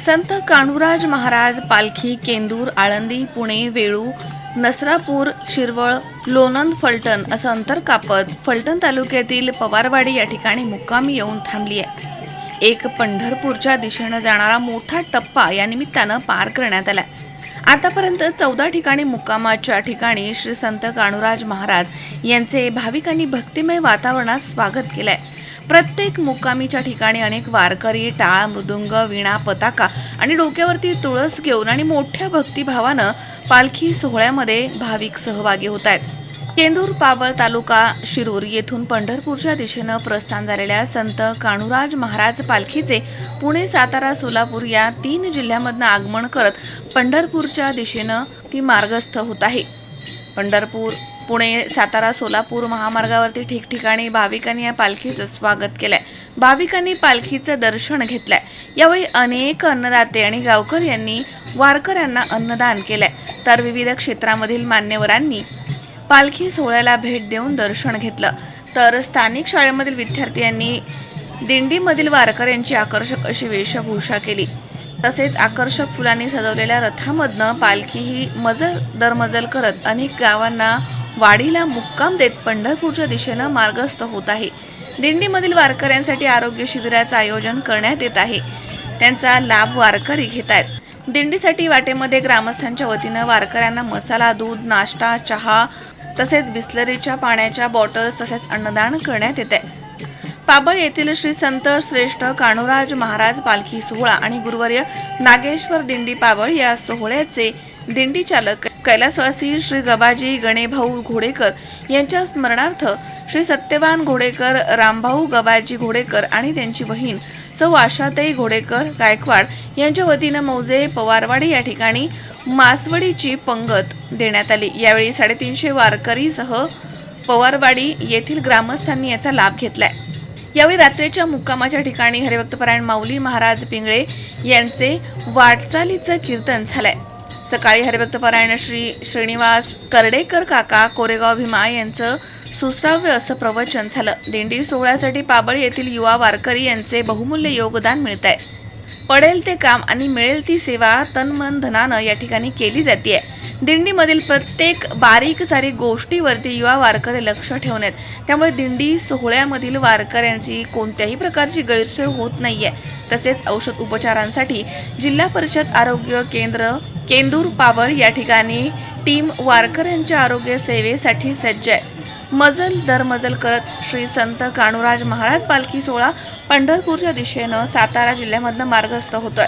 संत काणूराज महाराज पालखी केंदूर आळंदी पुणे वेळू नसरापूर शिरवळ लोणंद फलटण असं अंतर कापत फलटण तालुक्यातील पवारवाडी या ठिकाणी मुक्कामी येऊन थांबली आहे एक पंढरपूरच्या दिशेनं जाणारा मोठा टप्पा या निमित्तानं पार करण्यात आला आतापर्यंत चौदा ठिकाणी मुक्कामाच्या ठिकाणी श्री संत काणूराज महाराज यांचे भाविकांनी भक्तिमय वातावरणात स्वागत केलंय. प्रत्येक मुक्कामीच्या ठिकाणी अनेक वारकरी टाळ मृदुंग विणा पताका आणि डोक्यावरती तुळस घेऊन आणि मोठ्या भक्तिभावानं पालखी सोहळ्यामध्ये भाविक सहभागी होत आहेत. केंदूर पावळ तालुका शिरूर येथून पंढरपूरच्या दिशेनं प्रस्थान झालेल्या संत काणूराज महाराज पालखीचे पुणे सातारा सोलापूर या तीन जिल्ह्यामधनं आगमन करत पंढरपूरच्या दिशेनं ती मार्गस्थ होत आहे. पंढरपूर पुणे सातारा सोलापूर महामार्गावरती ठिकठिकाणी भाविकांनी या पालखीचं स्वागत केलंय. भाविकांनी पालखीचं दर्शन घेतलंय. यावेळी अनेक अन्नदाते आणि गावकर यांनी वारकऱ्यांना अन्नदान केलंय. तर विविध क्षेत्रामधील मान्यवरांनी पालखी सोहळ्याला भेट देऊन दर्शन घेतलं. तर स्थानिक शाळेमधील विद्यार्थ्यांनी दिंडीमधील वारकऱ्यांची आकर्षक अशी वेशभूषा केली. तसेच आकर्षक फुलांनी सजवलेल्या रथामधनं पालखी ही मजल दरमजल करत अनेक गावांना वाडीला मुक्काम देत पंढरपूरच्या दिशेनं मार्गस्थ होत आहे. दिंडीमधील वारकऱ्यांसाठी आरोग्य शिबिराचं आयोजन करण्यात येत आहे. त्यांचा लाभ वारकरी घेत आहेत दिंडीसाठी वाटेमध्ये ग्रामस्थांच्या वतीनं वारकऱ्यांना मसाला दूध नाश्ता चहा तसेच बिस्लरीच्या पाण्याच्या बॉटल्स तसेच अन्नदान करण्यात येत. आहे पाबळ येथील श्री संत श्रेष्ठ कानुराज महाराज पालखी सोहळा आणि गुरुवर्य नागेश्वर दिंडी पाबळ या सोहळ्याचे दिंडी चालक कैलासवासी श्री गबाजी गणेभाऊ घोडेकर यांच्या स्मरणार्थ श्री सत्यवान घोडेकर रामभाऊ गबाजी घोडेकर आणि त्यांची बहीण सौ आशाताई घोडेकर गायकवाड यांच्या वतीनं मौजे पवारवाडी या ठिकाणी मासवडीची पंगत देण्यात आली. यावेळी साडेतीनशे वारकरीसह पवारवाडी येथील ग्रामस्थांनी याचा लाभ घेतलाय. यावेळी रात्रीच्या मुक्कामाच्या ठिकाणी हरिभक्तपरायण माऊली महाराज पिंगळे यांचे वाटचालीचं कीर्तन झालंय. सकाळी हरिभक्तपरायण श्री श्रीनिवास कर्डेकर काका कोरेगाव भीमा यांचं सुश्राव्य असं प्रवचन झालं. दिंडी सोहळ्यासाठी पाबळ येथील युवा वारकरी यांचे बहुमूल्य योगदान मिळत आहे पडेल ते काम आणि मिळेल ती सेवा तन मन धनानं या ठिकाणी केली जाते दिंडीमधील प्रत्येक बारीक सारी गोष्टीवरती युवा वारकरी लक्ष ठेवून आहेत. त्यामुळे दिंडी सोहळ्यामधील वारकऱ्यांची कोणत्याही प्रकारची गैरसोय होत नाही आहे तसेच औषध उपचारांसाठी जिल्हा परिषद आरोग्य केंद्र केंदूर पावळ या ठिकाणी टीम वारकऱ्यांच्या आरोग्य सेवेसाठी सज्ज आहे. मजल दरमजल करत श्री संत काणूराज महाराज पालखी सोहळा पंढरपूरच्या दिशेनं सातारा जिल्ह्यामधनं मार्गस्थ होतोय.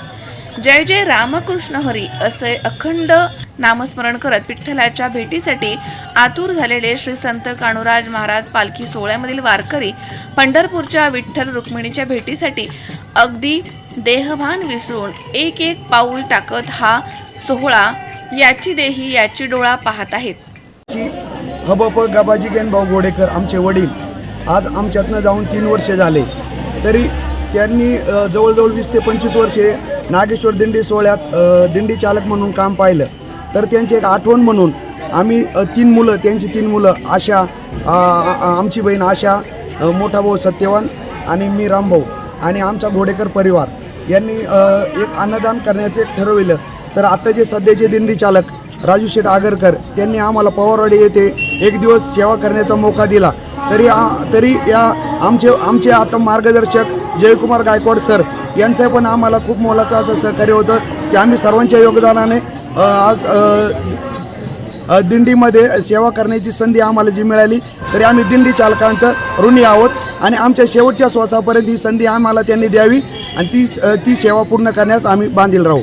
जय जय रामकृष्ण हरी असे अखंड नामस्मरण करत विठ्ठलाच्या भेटीसाठी आतुर झालेले श्री संत काणूराज महाराज पालखी सोहळ्यामधील वारकरी पंढरपूरच्या विठ्ठल रुक्मिणीच्या भेटीसाठी अगदी देहभान विसरून एक एक पाऊल टाकत हा सोहळा याची देही याची डोळा पाहत आहेत. हबप गबाजी गेनभाऊ घोडेकर आमचे वडील. आज आमच्यातनं जाऊन तीन वर्षे झाले. तरी त्यांनी जवळजवळ वीस ते पंचवीस वर्षे नागेश्वर दिंडी सोहळ्यात दिंडी चालक म्हणून काम पाहिलं. तर त्यांची एक आठवण म्हणून आम्ही तीन मुलं त्यांची तीन मुलं आशा आमची बहीण आशा मोठा भाऊ सत्यवान आणि मी रामभाऊ आणि आमचा घोडेकर परिवार यांनी एक अन्नदान करण्याचे ठरविलं. तर आता जे सध्याचे दिंडी चालक राजू शेठ आगरकर त्यांनी आम्हाला पवारवाडी येथे एक दिवस सेवा करण्याचा मोका दिला. तरी आ- तरी या आमचे आमचे आता मार्गदर्शक जयकुमार गायकवाड सर यांचं पण आम्हाला खूप मोलाचं असं सहकार्य होतं. की आम्ही सर्वांच्या योगदानाने आज दिंडीमध्ये सेवा करण्याची संधी आम्हाला जी मिळाली तरी आम्ही दिंडी चालकांचं ऋणी आहोत आणि आमच्या शेवटच्या श्वासापर्यंत ही संधी आम्हाला त्यांनी द्यावी आणि ती ती सेवा पूर्ण करण्यास आम्ही बांधील राहू.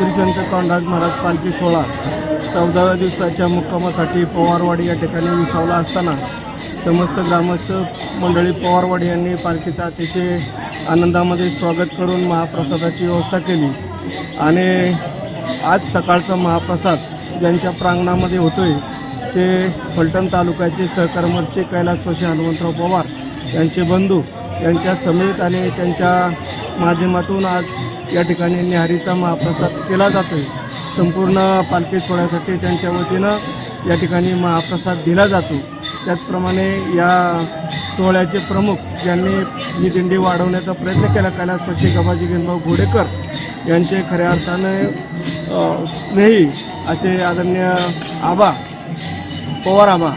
श्री संत कांडाज महाराज पालखी सोहळा चौदाव्या दिवसाच्या मुक्कामासाठी पवारवाडी या ठिकाणी विसावला असताना समस्त ग्रामस्थ मंडळी पवारवाडी यांनी पालखीचं अतिशय आनंदामध्ये स्वागत करून महाप्रसादाची व्यवस्था केली. आणि आज सकाळचा महाप्रसाद ज्यांच्या प्रांगणामध्ये होतोय ते फलटण तालुक्याचे सहकर्मर्शी कैलास जोशी हनुमंतराव पवार यांचे बंधू यांच्या समेत आणि त्यांच्या माध्यमातून आज या ठिकाणी न्याहारीचा महाप्रसाद केला जातो आहे संपूर्ण पालखी सोहळ्यासाठी त्यांच्या वतीनं या ठिकाणी महाप्रसाद दिला जातो. त्याचप्रमाणे या सोहळ्याचे प्रमुख ज्यांनी ही दिंडी वाढवण्याचा प्रयत्न केला कैलास जोशी गबाजी गिनभाऊ घोडेकर यांचे खऱ्या अर्थाने स्नेही असे आदरणीय आबा पवार आबा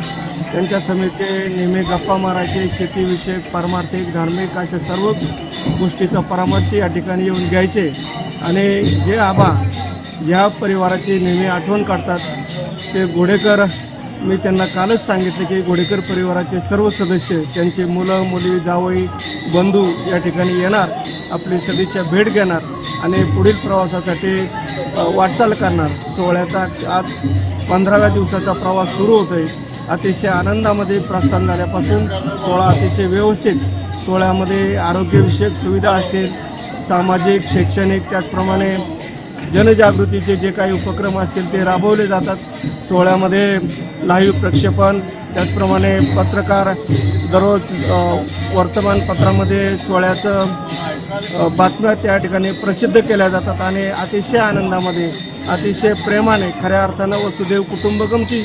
त्यांच्या समिती नेहमी गप्पा मारायचे शेतीविषयक पारमार्थिक धार्मिक अशा सर्व गोष्टीचा परामर्श या ठिकाणी येऊन घ्यायचे. आणि जे आबा ज्या परिवाराची नेहमी आठवण काढतात. ते घोडेकर मी त्यांना कालच सांगितले की घोडेकर परिवाराचे सर्व सदस्य त्यांची मुलं मुली जावई बंधू या ठिकाणी येणार आपली सदिच्छा भेट घेणार आणि पुढील प्रवासासाठी वाटचाल करणार. सोहळ्याचा आज पंधराव्या दिवसाचा प्रवास सुरू होतो आहे अतिशय आनंदामध्ये प्रस्थान झाल्यापासून सोहळा अतिशय व्यवस्थित सोहळ्यामध्ये आरोग्यविषयक सुविधा असतील सामाजिक शैक्षणिक त्याचप्रमाणे जनजागृतीचे जे काही उपक्रम असतील ते राबवले जातात. सोहळ्यामध्ये लाईव्ह प्रक्षेपण त्याचप्रमाणे पत्रकार दररोज वर्तमानपत्रामध्ये सोहळ्याचं बातम्या त्या ठिकाणी प्रसिद्ध केल्या जातात आणि अतिशय आनंदामध्ये अतिशय प्रेमाने खऱ्या अर्थानं वसुदेव कुटुंबकमची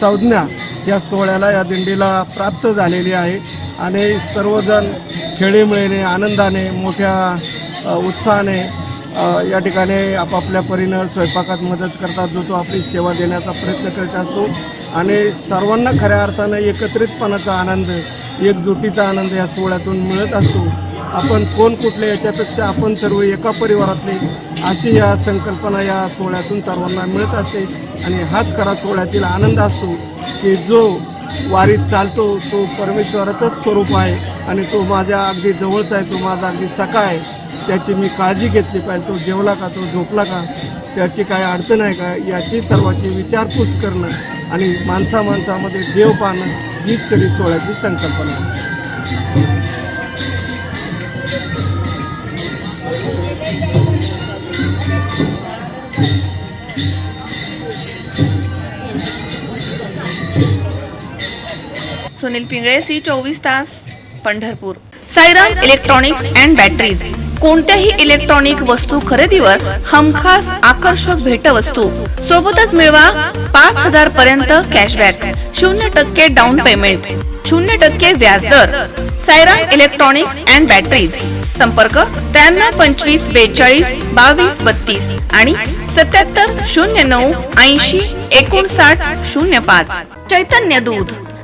संज्ञा या सोहळ्याला या दिंडीला प्राप्त झालेली आहे. आणि सर्वजण खेळीमेळीने आनंदाने मोठ्या उत्साहाने या ठिकाणी आपापल्या परीनं स्वयंपाकात मदत करतात जो तो आपली सेवा देण्याचा प्रयत्न करीत असतो. आणि सर्वांना खऱ्या अर्थानं एकत्रितपणाचा आनंद एकजुटीचा आनंद या सोहळ्यातून मिळत असतो. आपण कोण कुठले याच्यापेक्षा आपण सर्व एका परिवारातले अशी या संकल्पना या सोहळ्यातून सर्वांना मिळत असते. आणि हाच खरा सोहळ्यातील आनंद असतो की जो वारीत चालतो तो परमेश्वराचंच स्वरूप आहे आणि तो माझ्या अगदी जवळचा आहे तो माझा अगदी सकाळ आहे. त्याची मी काळजी घेतली पाहिजे तो जेवला का तो झोपला का त्याची काय अडचण आहे का याची सर्वांची विचारपूस करणं आणि माणसा माणसामध्ये देव पाहणं हीच तरी सोहळ्याची संकल्पना आहे. सुनील पिंगळे सी चोवीस तास Pandharpur. Sairam electronics and batteries कोणत्याही इलेक्ट्रॉनिक वस्तू खरेदीवर हमखास आकर्षक भेटवस्तू. सोबतच मिळवा पाच हजार पर्यंत कॅशबॅक शून्य टक्के डाऊन पेमेंट शून्य टक्के व्याजदर सायराम इलेक्ट्रॉनिक्स अँड बॅटरीज संपर्क त्र्याण्णव पंचवीस बेचाळीस बावीस बत्तीस आणि सत्याहत्तर शून्य नऊ ऐंशी एकोणसाठ शून्य पाच. चैतन्य दूध